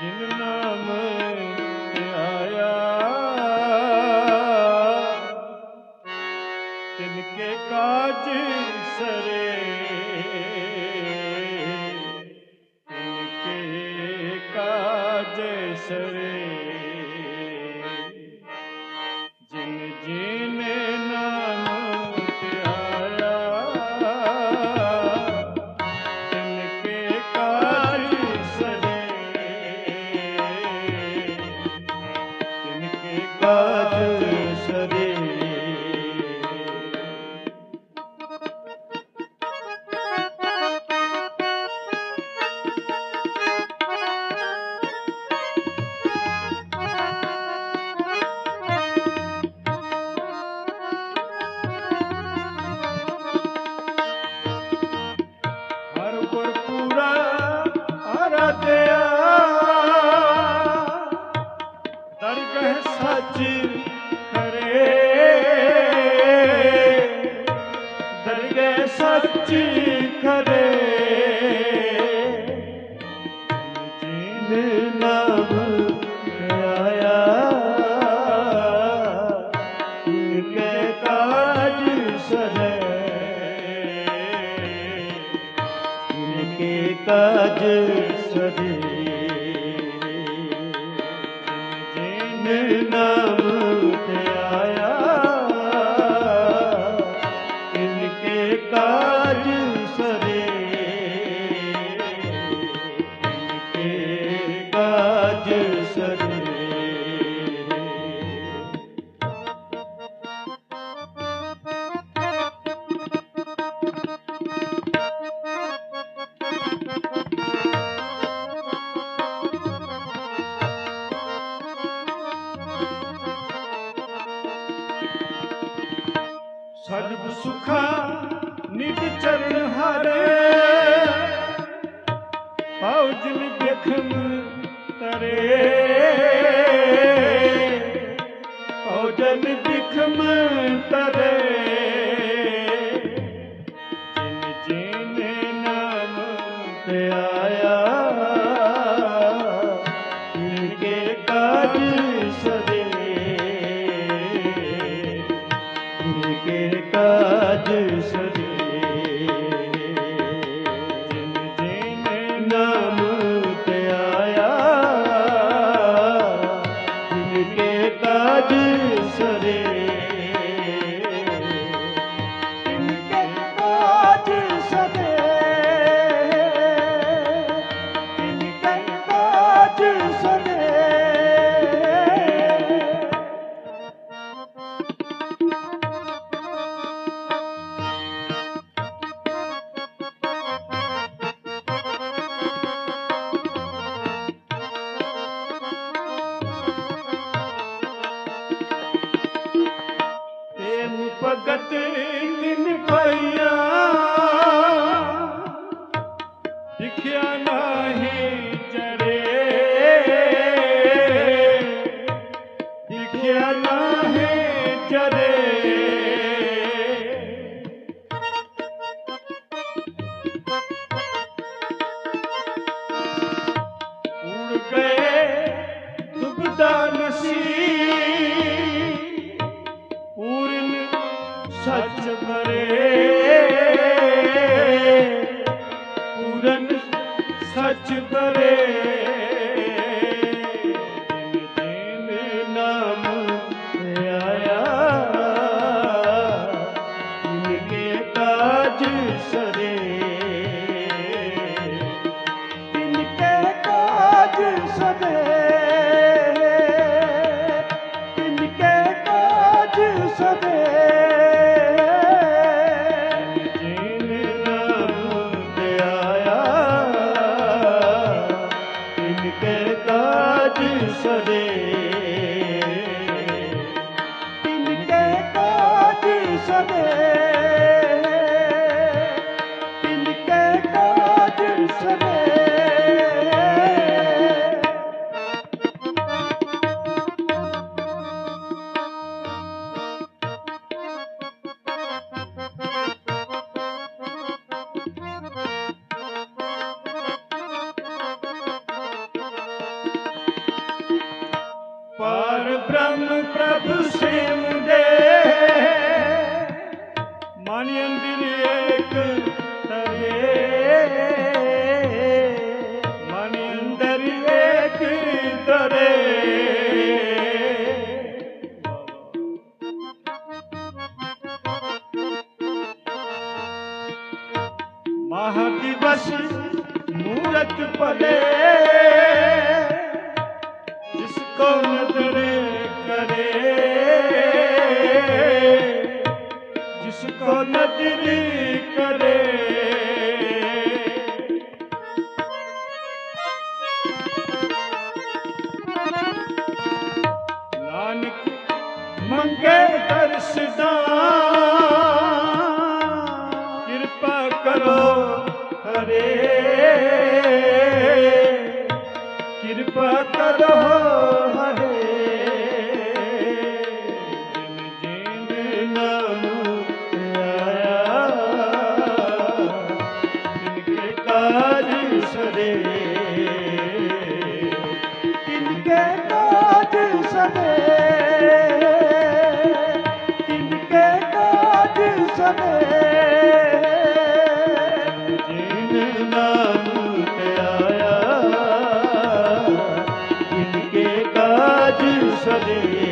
ਜਿਨ ਨਾਮ ਆਇਆ ਕੇ ਕਾਜ ਸਰੇ। ਕਹਿ ਸੱਚ ਸੱਚੀ। ਸੁਖਾ ਨਿਤ ਚਰਨ ਹਰੇ। ਪਾਉ ਜਿਨ ਦੇਖਮ ਤਰੇ। ਪਾਉ ਜਨ ਦੇਖਮ ਤਰੇ। ਸੱਚ ਪਰੇ ਪੂਰਨ ਸੱਚ ਪਰੇ সরে ਦਿਵਸ ਮੂਰਤ ਭਲੇ। ਜਿਸ ਕੋ ਕਰੇ। ਜਿਸ ਕੋ ਨਦਰੀ ਕਰੇ। ਮੰਗੇ करो ਕਿਰਪਾ ਕਰੋ सदे